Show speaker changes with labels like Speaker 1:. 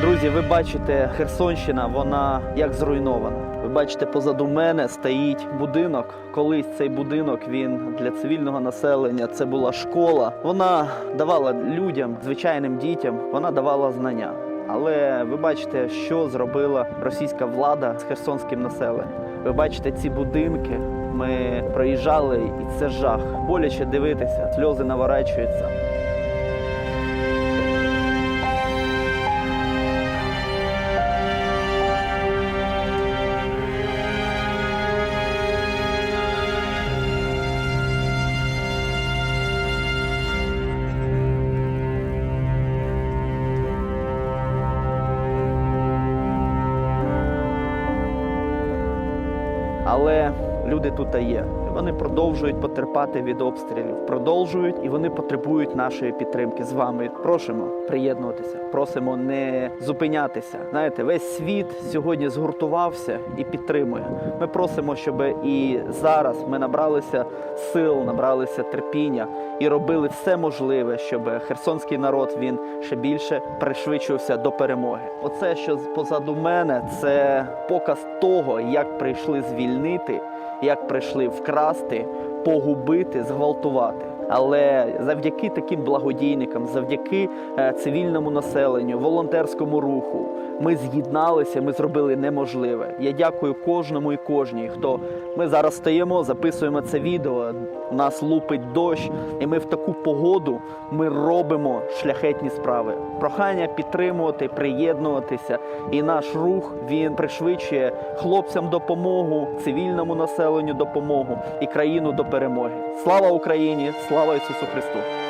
Speaker 1: Друзі, ви бачите, Херсонщина, вона як зруйнована. Ви бачите, позаду мене стоїть будинок. Колись цей будинок він для цивільного населення. Це була школа. Вона давала людям, звичайним дітям, вона давала знання. Але ви бачите, що зробила російська влада з херсонським населенням. Ви бачите ці будинки. Ми проїжджали, і це жах. Боляче дивитися, сльози наворачуються. Але люди тут є. Вони продовжують потерпати від обстрілів, продовжують і вони потребують нашої підтримки з вами. Просимо приєднуватися, просимо не зупинятися. Знаєте, весь світ сьогодні згуртувався і підтримує. Ми просимо, щоб і зараз ми набралися сил, набралися терпіння і робили все можливе, щоб херсонський народ він ще більше пришвидшився до перемоги. Оце, що позаду мене, це показ того, як прийшли звільнити, як прийшли вкрасти, погубити, зґвалтувати. Але завдяки таким благодійникам, завдяки е, цивільному населенню, волонтерському руху, ми з'єдналися, ми зробили неможливе. Я дякую кожному і кожній, хто ми зараз стоїмо, записуємо це відео. Нас лупить дощ, і ми в таку погоду ми робимо шляхетні справи. Прохання підтримувати, приєднуватися. І наш рух він пришвидшує хлопцям допомогу, цивільному населенню допомогу і країну до перемоги. Слава Україні! Слава Ісусу Христу!